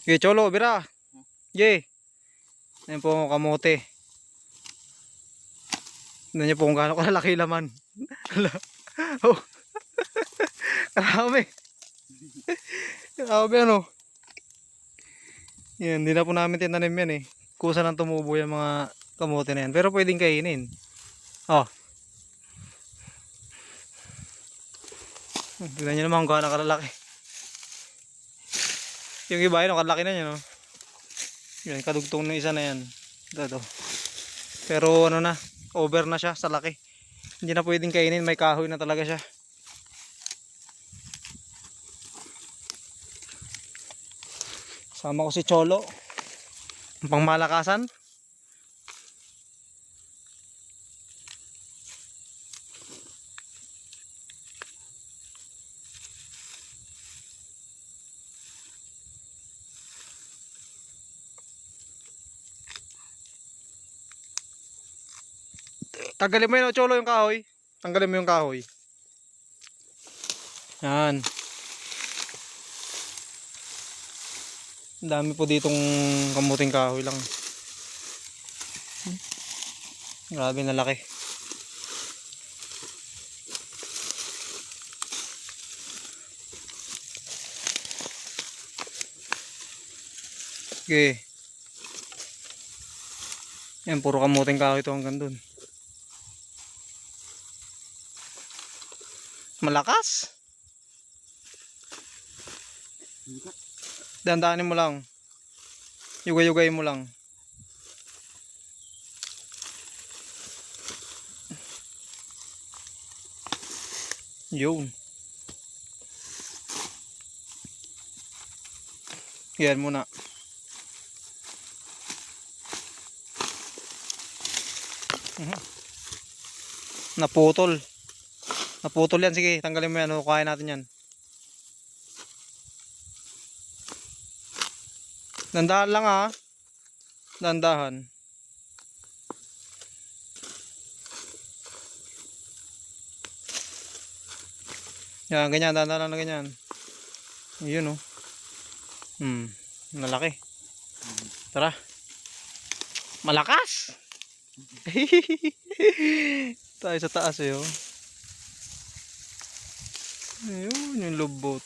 Okay, cholo, bira. Yay. Ayan po ang kamote. Tignan niyo po kung gaano kalaki laman. Oh. Karami. Grabe ano. Yan, hindi na po namin tinanim yan eh. Kusa nang tumubo yung mga kamote na yan. Pero pwedeng kainin. Oh. Tignan nyo naman kung gaano kalalaki. Yung iba yun, kalaki na yun, no? Yan, kadugtong ng isa na yan. Ito. Pero ano na, over na siya sa laki. Hindi na pwedeng kainin, may kahoy na talaga siya. Sama ko si Cholo. Ang Pangmalakasan. Tanggalin mo yun, Cholo, yung kahoy. Tanggalin mo yung kahoy. Yan. Ang dami po ditong kamuting kahoy lang. Grabe na laki. Okay. Yan, puro kamuting kahoy ito hanggang dun. Malakas. Dandanin mo lang. Yugay-yugay mo lang. Yun. Yan muna. Mhm. Naputol. Naputol yan. Sige, tanggalin mo yan. Kukain natin yan. Dandahan lang ha. Dandahan. Yan, ganyan. Dandahan lang na ganyan. Yun oh. Hmm. Malaki. Tara. Malakas! Tayo sa taas eh oh. Ayun, yung lubot.